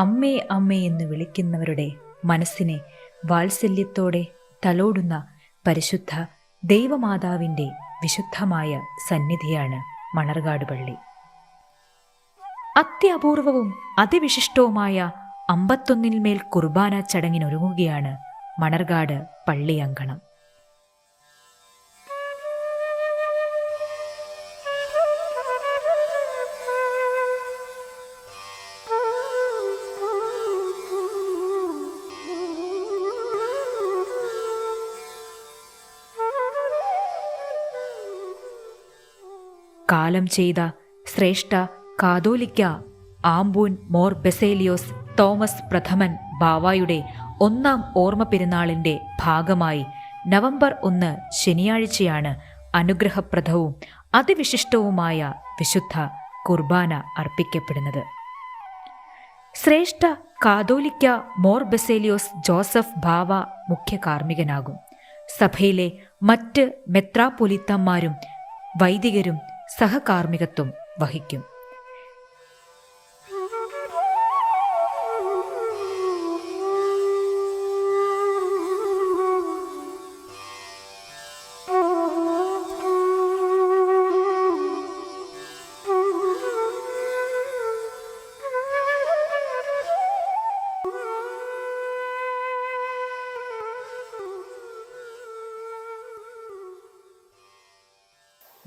അമ്മേ അമ്മേ എന്ന് വിളിക്കുന്നവരുടെ മനസ്സിനെ വാത്സല്യത്തോടെ തലോടുന്ന പരിശുദ്ധ ദൈവമാതാവിന്റെ വിശുദ്ധമായ സന്നിധിയാണ് മണർകാട് പള്ളി. അത്യപൂർവവും അതിവിശിഷ്ടവുമായ അമ്പത്തൊന്നിന്മേൽ കുർബാന ചടങ്ങിനൊരുങ്ങുകയാണ് മണർകാട് പള്ളി കാലം ചെയ്ത ശ്രേഷ്ഠ കാതോലിക്ക ആംബൂൻ മോർ ബെസേലിയോസ് തോമസ് പ്രഥമൻ ബാവായുടെ ഒന്നാം ഓർമ്മ പെരുന്നാളിന്റെ ഭാഗമായി നവംബർ ഒന്ന് ശനിയാഴ്ചയാണ് അനുഗ്രഹപ്രദവും അതിവിശിഷ്ടവുമായ വിശുദ്ധ കുർബാന അർപ്പിക്കപ്പെടുന്നത്. ശ്രേഷ്ഠ കാതോലിക്ക മോർ ബെസേലിയോസ് ജോസഫ് ബാവ മുഖ്യ കാർമ്മികനാകും. സഭയിലെ മറ്റ് മെത്രാപൊലിത്തന്മാരും വൈദികരും സഹകാർമ്മികത്വം വഹിക്കും.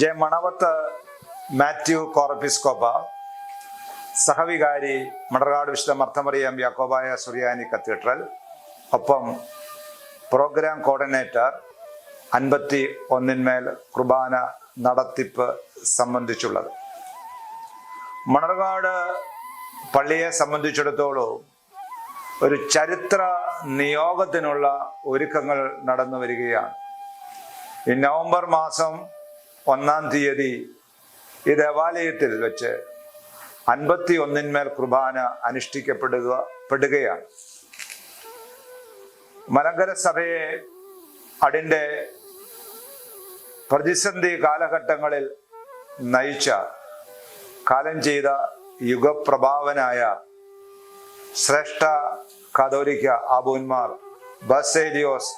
ജെ മണവത്ത് മാത്യു കോറപ്പിസ്കോപ്പ സഹവികാരി മണർകാട് വിശുദ്ധ മർത്തമറിയം യാക്കോബായ സുറിയാനി കത്തീഡ്രൽ ഒപ്പം പ്രോഗ്രാം കോർഡിനേറ്റർ അൻപത്തി ഒന്നിന്മേൽ കുർബാന നടത്തിപ്പ് സംബന്ധിച്ചുള്ളത്. മണർകാട് പള്ളിയെ സംബന്ധിച്ചിടത്തോളം ഒരു ചരിത്ര നിയോഗത്തിനുള്ള ഒരുക്കങ്ങൾ നടന്നു വരികയാണ്. ഈ നവംബർ മാസം ഒന്നാം തീയതി ഈ ദേവാലയത്തിൽ വെച്ച് അൻപത്തി ഒന്നിന്മേൽ കുർബാന അനുഷ്ഠിക്കപ്പെടുക പെടുകയാണ്. മലങ്കര സഭയെ അടിന്റെ പ്രതിസന്ധി കാലഘട്ടങ്ങളിൽ നയിച്ച കാലം ചെയ്ത യുഗപ്രഭാവനായ ശ്രേഷ്ഠ കാതോലിക്ക ആബൂന്മാർ ബസേലിയോസ്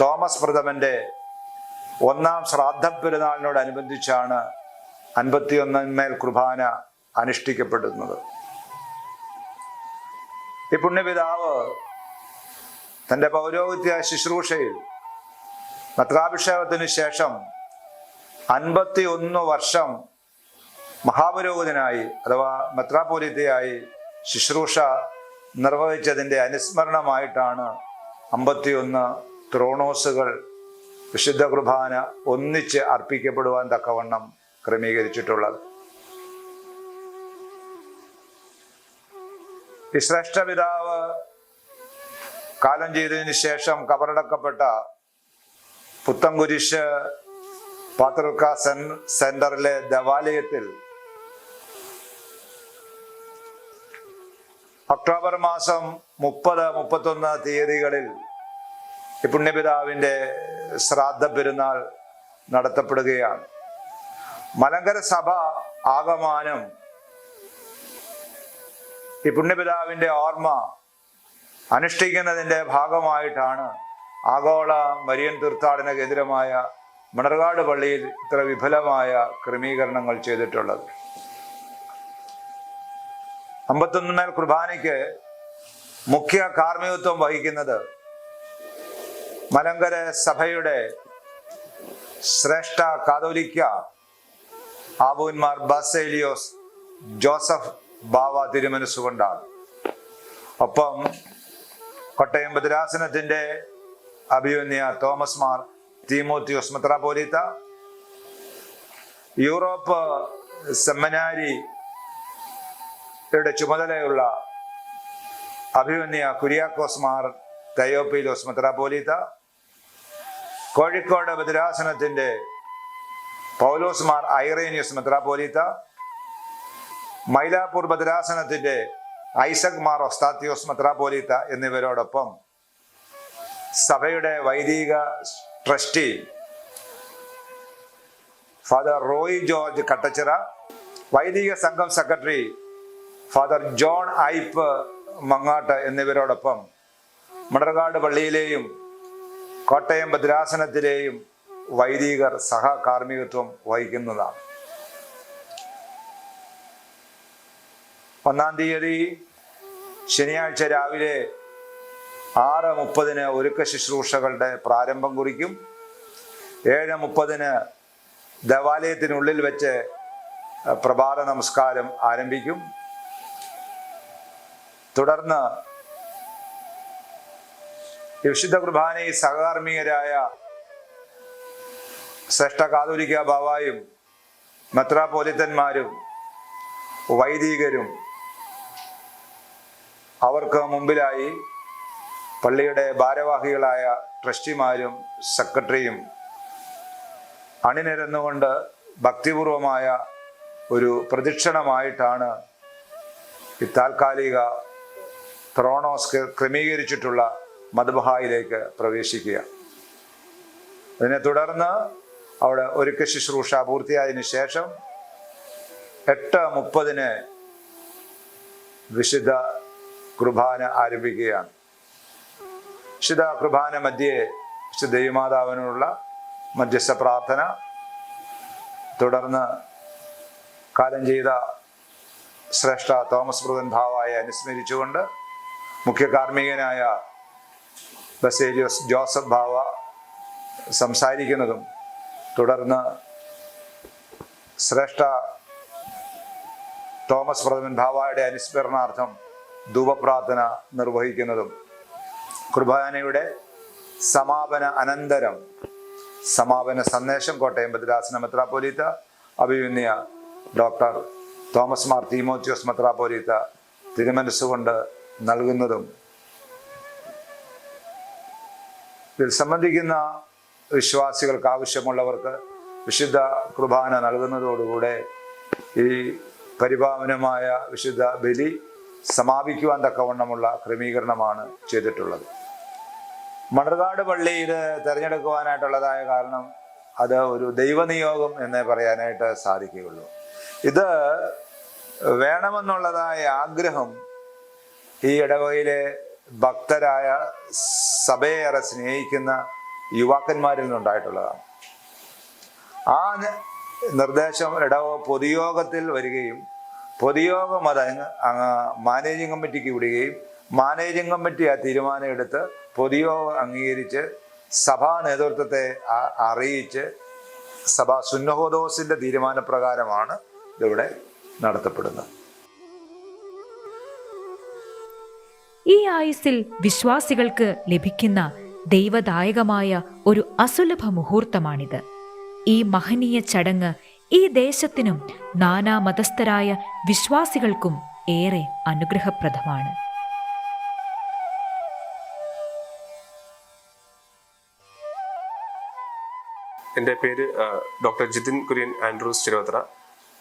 തോമസ് പ്രഥമന്റെ ഒന്നാം ശ്രാദ്ധ പെരുന്നാളിനോടനുബന്ധിച്ചാണ് അൻപത്തിയൊന്നിന്മേൽ കുർബാന അനുഷ്ഠിക്കപ്പെടുന്നത്. ഈ പുണ്യപിതാവ് തന്റെ പൗരോഹിത്യ ശുശ്രൂഷയിൽ പത്രാഭിഷേകത്തിന് ശേഷം അൻപത്തി ഒന്ന് വർഷം മഹാപുരോഹിതനായി അഥവാ മെത്രാപോലിത്തയായി ശുശ്രൂഷ നിർവഹിച്ചതിന്റെ അനുസ്മരണമായിട്ടാണ് അമ്പത്തിയൊന്ന് ത്രോണോസുകൾ വിശുദ്ധ കുർബാന ഒന്നിച്ച് അർപ്പിക്കപ്പെടുവാൻ തക്കവണ്ണം ക്രമീകരിച്ചിട്ടുള്ളത്. ശ്രേഷ്ഠ പിതാവ് കാലം ചെയ്തതിന് ശേഷം കബറടക്കപ്പെട്ട പുത്തംകുരിശ് പാത്രക്ക സെൻ സെന്ററിലെ ദേവാലയത്തിൽ ഒക്ടോബർ മാസം മുപ്പത് മുപ്പത്തൊന്ന് തീയതികളിൽ ഈ പുണ്യപിതാവിന്റെ ശ്രാദ്ധ പെരുന്നാൾ നടത്തപ്പെടുകയാണ്. മലങ്കര സഭ ആകമാനം ഈ പുണ്യപിതാവിന്റെ ഓർമ്മ അനുഷ്ഠിക്കുന്നതിന്റെ ഭാഗമായിട്ടാണ് ആഗോള മരിയൻ തീർത്ഥാടന കേന്ദ്രമായ മണർകാട് പള്ളിയിൽ ഇത്ര വിഫലമായ ക്രമീകരണങ്ങൾ ചെയ്തിട്ടുള്ളത്. അമ്പത്തൊന്നിന്മേൽ കുർബാനയ്ക്ക് മുഖ്യ കാർമ്മികത്വം വഹിക്കുന്നത് മലങ്കര സഭയുടെ ശ്രേഷ്ഠ കാതോലിക്ക ആബൂന്മാർ ബസേലിയോസ് ജോസഫ് ബാവ തിരുമനസ്സുകൊണ്ടാണ്. ഒപ്പം കോട്ടയം ബദരാസനത്തിന്റെ അഭിയുന്യ തോമസ് മാർ തീമോത്തിയോസ് മെത്രാപോലീത്ത യൂറോപ്പ് സെമ്മനാരിയുടെ ചുമതലയുള്ള അഭിമന്യ കുര്യാക്കോസ് മാർ തയോപ്പിയിലോസ് മെത്രാപോലീത്ത കോഴിക്കോട് ബദിരാസനത്തിന്റെ പൗലോസ് മാർ ഐറേനിയസ് മെത്രാപോലീത്ത മൈലാപ്പൂർ ബദിരാസനത്തിന്റെ ഐസക് മാർ ഒസ്താത്തിയോസ് മെത്രാപോലീത്ത എന്നിവരോടൊപ്പം സഭയുടെ വൈദിക trustee father Roy George Kattachira വൈദിക സംഘം secretary father John Ipe Mangattu എന്നിവരോടൊപ്പം മണർകാട് പള്ളിയിലെയും കോട്ടയം ഭദ്രാസനത്തിലെയും വൈദികർ സഹകാർമ്മികത്വം വഹിക്കുന്നതാണ്. ഒന്നാം തീയതി ശനിയാഴ്ച രാവിലെ ആറ് മുപ്പതിന് ഒരുക്ക ശുശ്രൂഷകളുടെ പ്രാരംഭം കുറിക്കും. ഏഴ് മുപ്പതിന് ദേവാലയത്തിനുള്ളിൽ വെച്ച് പ്രഭാത നമസ്കാരം ആരംഭിക്കും. തുടർന്ന് വിശുദ്ധ കുർബാനയിൽ സഹകർമ്മികരായ ശ്രേഷ്ഠ കാതോലിക്ക ബാവായും മെത്രാപോലിത്തന്മാരും വൈദികരും അവർക്ക് മുമ്പിലായി പള്ളിയുടെ ഭാരവാഹികളായ ട്രസ്റ്റിമാരും സെക്രട്ടറിയും അണിനിരന്നുകൊണ്ട് ഭക്തിപൂർവമായ ഒരു പ്രദക്ഷിണമായിട്ടാണ് ഈ താൽക്കാലിക ത്രോണോസ് ക്രമീകരിച്ചിട്ടുള്ള മധുബഹായിലേക്ക് പ്രവേശിക്കുക. അതിനെ തുടർന്ന് അവിടെ ഒരുക്ക ശുശ്രൂഷ പൂർത്തിയായതിനു ശേഷം എട്ട് മുപ്പതിന് വിശുദ്ധ കുർബാന ആരംഭിക്കുകയാണ്. വിശുദ്ധ കുർബാന മധ്യേ വിശുദ്ധ ദേവിമാതാവിനുള്ള മധ്യസ്ഥ പ്രാർത്ഥന. തുടർന്ന് കാലം ചെയ്ത ശ്രേഷ്ഠ തോമസ് ബ്രദൻ ഭാവായെ അനുസ്മരിച്ചുകൊണ്ട് മുഖ്യ കാർമ്മികനായ ബസേലിയോസ് ജോസഫ് ഭാവ സംസാരിക്കുന്നതും തുടർന്ന് ശ്രേഷ്ഠ തോമസ് പ്രഥമൻ ഭാവയുടെ അനുസ്മരണാർത്ഥം ധൂപപ്രാർത്ഥന നിർവഹിക്കുന്നതും കുർബാനയുടെ സമാപന അനന്തരം സമാപന സന്ദേശം കോട്ടയം ബദ്രാസന മെത്രാപ്പോലീത്ത അഭിമന്യ ഡോക്ടർ തോമസ് മാർ തീമോത്യോസ് മെത്രാപ്പോലീത്ത തിരുമനസ്സുകൊണ്ട് നൽകുന്നതും ഇതിൽ സംബന്ധിക്കുന്ന വിശ്വാസികൾക്ക് ആവശ്യമുള്ളവർക്ക് വിശുദ്ധ കുർബാന നൽകുന്നതോടുകൂടെ ഈ പരിപാവനമായ വിശുദ്ധ ബലി സമാപിക്കുവാൻ തക്കവണ്ണമുള്ള ക്രമീകരണമാണ് ചെയ്തിട്ടുള്ളത്. മണർകാട് പള്ളിയിൽ തിരഞ്ഞെടുക്കുവാനായിട്ടുള്ളതായ കാരണം അത് ഒരു ദൈവനിയോഗം എന്നേ പറയാനായിട്ട് സാധിക്കുകയുള്ളൂ. ഇത് വേണമെന്നുള്ളതായ ആഗ്രഹം ഈ ഇടവകയിലെ ഭക്തരായ സഭയേറെ സ്നേഹിക്കുന്ന യുവാക്കന്മാരിൽ നിന്നുണ്ടായിട്ടുള്ളതാണ്. ആ നിർദ്ദേശം ഇടവ പൊതുയോഗത്തിൽ വരികയും പൊതുയോഗം അത് മാനേജിംഗ് കമ്മിറ്റിക്ക് വിടുകയും മാനേജിംഗ് കമ്മിറ്റി ആ തീരുമാനം എടുത്ത് പൊതുയോഗം അംഗീകരിച്ച് സഭാ നേതൃത്വത്തെ അറിയിച്ച് സഭ സുന്നഹോദോസിന്റെ തീരുമാനപ്രകാരമാണ് ഇതിവിടെ നടത്തപ്പെടുന്നത്. ഈ ആയുസ്സിൽ വിശ്വാസികൾക്ക് ലഭിക്കുന്ന ദൈവദായകമായ ഒരു അസുലഭ മുഹൂർത്തമാണിത്. ഈ മഹനീയ ചടങ്ങ് ഈ ദേശത്തിനും നാനാ മതസ്ഥരായ വിശ്വാസികൾക്കും ഏറെ അനുഗ്രഹപ്രദമാണ്. എന്റെ പേര് ഡോക്ടർ ജിതിൻ കുര്യൻ ആൻഡ്രൂസ് ചിരോത്ര.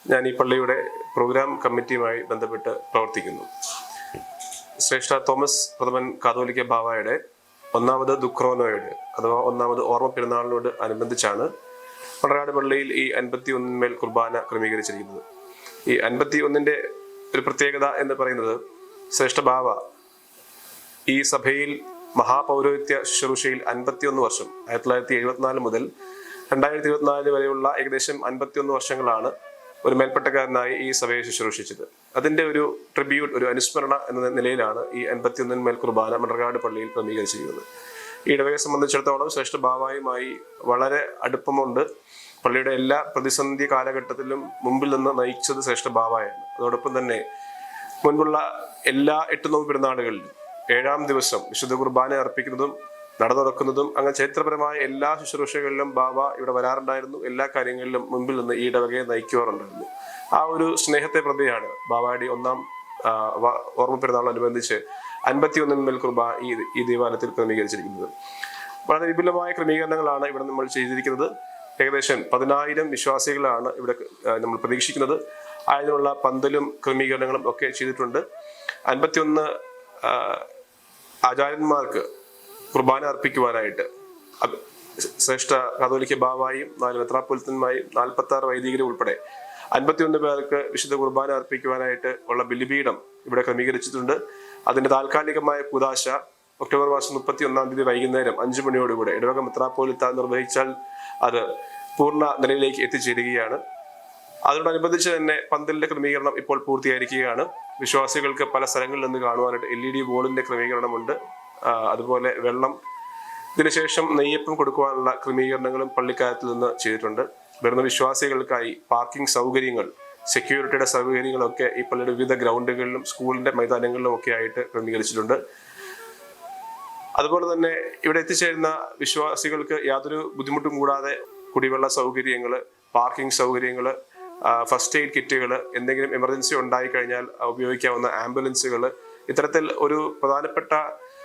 ഞാൻ ഈ പള്ളിയുടെ പ്രോഗ്രാം കമ്മിറ്റിയുമായി ബന്ധപ്പെട്ട് പ്രവർത്തിക്കുന്നു. ശ്രേഷ്ഠ തോമസ് പ്രഥമൻ കാതോലിക്ക ബാവായുടെ ഒന്നാമത് ദുക്രോനോയുടെ അഥവാ ഒന്നാമത് ഓർമ്മ പെരുന്നാളിനോട് അനുബന്ധിച്ചാണ് പണറാട് പള്ളിയിൽ ഈ അൻപത്തി ഒന്നിന്മേൽ കുർബാന ക്രമീകരിച്ചിരിക്കുന്നത്. ഈ അൻപത്തി ഒന്നിന്റെ ഒരു പ്രത്യേകത എന്ന് പറയുന്നത് ശ്രേഷ്ഠ ബാവ ഈ സഭയിൽ മഹാപൗരോഹിത്യ ശുശ്രൂഷയിൽ അൻപത്തിയൊന്ന് വർഷം ആയിരത്തി തൊള്ളായിരത്തി എഴുപത്തിനാല് മുതൽ രണ്ടായിരത്തി ഇരുപത്തിനാല് വരെയുള്ള ഏകദേശം അൻപത്തിയൊന്ന് വർഷങ്ങളാണ് ഒരു മേൽപ്പെട്ടക്കാരനായി ഈ സഭയെ ശുശ്രൂഷിച്ചത്. അതിന്റെ ഒരു ട്രിബ്യൂട്ട് ഒരു അനുസ്മരണ എന്ന നിലയിലാണ് ഈ അൻപത്തിയൊന്നിന് മേൽ കുർബാന മണർകാട് പള്ളിയിൽ ക്രമീകരിച്ചിരിക്കുന്നത്. ഈ ഇടവകയെ സംബന്ധിച്ചിടത്തോളം ശ്രേഷ്ഠ ബാവായുമായി വളരെ അടുപ്പമുണ്ട്. പള്ളിയുടെ എല്ലാ പ്രതിസന്ധി കാലഘട്ടത്തിലും മുമ്പിൽ നിന്ന് നയിച്ചത് ശ്രേഷ്ഠ ബാവായാണ് അതോടൊപ്പം തന്നെ മുൻപുള്ള എല്ലാ എട്ട് നോമ്പ് പെരുന്നാളുകളിലും ഏഴാം ദിവസം വിശുദ്ധ കുർബാന അർപ്പിക്കുന്നതും നട തുറക്കുന്നതും അങ്ങനെ ചരിത്രപരമായ എല്ലാ ശുശ്രൂഷകളിലും ബാബ ഇവിടെ വരാറുണ്ടായിരുന്നു. എല്ലാ കാര്യങ്ങളിലും മുമ്പിൽ നിന്ന് ഈ ഇടവകയെ നയിക്കുവാറുണ്ടായിരുന്നു. ആ ഒരു സ്നേഹത്തെ പ്രതിയാണ് ബാബായുടെ ഒന്നാം ഓർമ്മ അൻപത്തി ഒന്നിന്മേൽ കുർബ ഈ ഈ ദേവാലയത്തിൽ ക്രമീകരിച്ചിരിക്കുന്നത്. വളരെ വിപുലമായ ക്രമീകരണങ്ങളാണ് ഇവിടെ നമ്മൾ ചെയ്തിരിക്കുന്നത്. ഏകദേശം പതിനായിരം വിശ്വാസികളാണ് ഇവിടെ നമ്മൾ പ്രതീക്ഷിക്കുന്നത്. അതിനുള്ള പന്തലും ക്രമീകരണങ്ങളും ഒക്കെ ചെയ്തിട്ടുണ്ട്. അൻപത്തിയൊന്ന് ആചാര്യന്മാർക്ക് കുർബാന അർപ്പിക്കുവാനായിട്ട്. ശ്രേഷ്ഠ കാതോലിക്ക ബാവായും നാല് മെത്രാപ്പൊലിത്തന്മാരും നാൽപ്പത്തി ആറ് വൈദികരും ഉൾപ്പെടെ അൻപത്തിയൊന്ന് പേർക്ക് വിശുദ്ധ കുർബാന അർപ്പിക്കുവാനായിട്ട് ഉള്ള ബലിപീഠം ഇവിടെ ക്രമീകരിച്ചിട്ടുണ്ട്. അതിന്റെ താൽക്കാലികമായ കുദാശ ഒക്ടോബർ മാസം മുപ്പത്തി ഒന്നാം തീയതി വൈകുന്നേരം അഞ്ചു മണിയോടുകൂടെ ഇടവക മെത്രാപ്പോലിത്ത നിർവഹിച്ചാൽ അത് പൂർണ നിലയിലേക്ക് എത്തിച്ചേരുകയാണ്. അതിനോടനുബന്ധിച്ച് തന്നെ പന്തലിന്റെ ക്രമീകരണം ഇപ്പോൾ പൂർത്തിയായിരിക്കുകയാണ്. വിശ്വാസികൾക്ക് പല സ്ഥലങ്ങളിൽ നിന്ന് കാണുവാനായിട്ട് എൽ ഇ ഡി ബോർഡിന്റെ ക്രമീകരണമുണ്ട്. അതുപോലെ വെള്ളം. ഇതിനുശേഷം നെയ്യപ്പം കൊടുക്കുവാനുള്ള ക്രമീകരണങ്ങളും പള്ളിക്കാരത്തിൽ നിന്ന് ചെയ്തിട്ടുണ്ട്. വരുന്ന വിശ്വാസികൾക്കായി പാർക്കിംഗ് സൗകര്യങ്ങൾ സെക്യൂരിറ്റിയുടെ സൗകര്യങ്ങളൊക്കെ ഈ പള്ളിയുടെ വിവിധ ഗ്രൗണ്ടുകളിലും സ്കൂളിന്റെ മൈതാനങ്ങളിലും ഒക്കെ ആയിട്ട് ക്രമീകരിച്ചിട്ടുണ്ട്. അതുപോലെ തന്നെ ഇവിടെ എത്തിച്ചേരുന്ന വിശ്വാസികൾക്ക് യാതൊരു ബുദ്ധിമുട്ടും കൂടാതെ കുടിവെള്ള സൗകര്യങ്ങൾ പാർക്കിംഗ് സൗകര്യങ്ങൾ ഫസ്റ്റ് എയ്ഡ് കിറ്റുകൾ എന്തെങ്കിലും എമർജൻസി ഉണ്ടായി കഴിഞ്ഞാൽ ഉപയോഗിക്കാവുന്ന ആംബുലൻസുകൾ ഇത്തരത്തിൽ ഒരു പ്രധാനപ്പെട്ട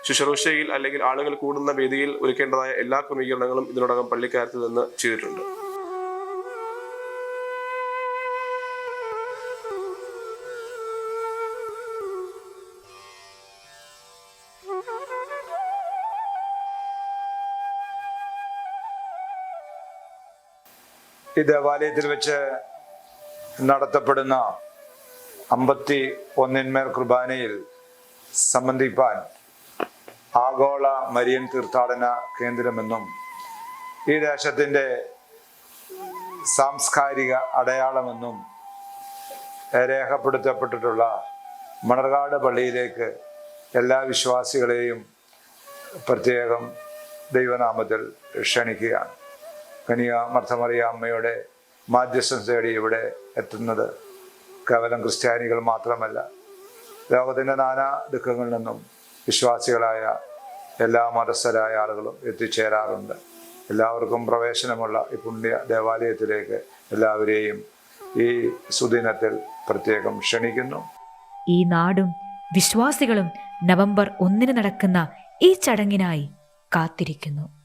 ശുശ്രൂഷയിൽ അല്ലെങ്കിൽ ആളുകൾ കൂടുന്ന വേദിയിൽ ഒരുക്കേണ്ടതായ എല്ലാ ക്രമീകരണങ്ങളും ഇതിനോടകം പള്ളിക്കാരത്തിൽ നിന്ന് ചെയ്തിട്ടുണ്ട്. ഈ ദേവാലയത്തിൽ വെച്ച് നടത്തപ്പെടുന്ന അമ്പത്തി ഒന്നിന്മേൽ കുർബാനയിൽ സംബന്ധിപ്പാൻ ആഗോള മരിയൻ തീർത്ഥാടന കേന്ദ്രമെന്നും ഈ ദേശത്തിന്റെ സാംസ്കാരിക അടയാളമെന്നും രേഖപ്പെടുത്തപ്പെട്ടിട്ടുള്ള മണർകാട് പള്ളിയിലേക്ക് എല്ലാ വിശ്വാസികളെയും പ്രത്യേകം ദൈവനാമത്തിൽ ക്ഷണിക്കുകയാണ്. കനിയ മർത്തമറിയ അമ്മയുടെ മാധ്യസ്ഥം തേടി ഇവിടെ എത്തുന്നത് കേവലം ക്രിസ്ത്യാനികൾ മാത്രമല്ല ലോകത്തിന്റെ നാനാ ദുഃഖങ്ങളിൽ നിന്നും വിശ്വാസികളായ എല്ലാ മതസ്ഥരായ ആളുകളും എത്തിച്ചേരാറുണ്ട്. എല്ലാവർക്കും പ്രവേശനമുള്ള ഈ പുണ്യ ദേവാലയത്തിലേക്ക് എല്ലാവരെയും ഈ സുദിനത്തിൽ പ്രത്യേകം ക്ഷണിക്കുന്നു. ഈ നാടും വിശ്വാസികളും നവംബർ ഒന്നിന് നടക്കുന്ന ഈ ചടങ്ങിനായി കാത്തിരിക്കുന്നു.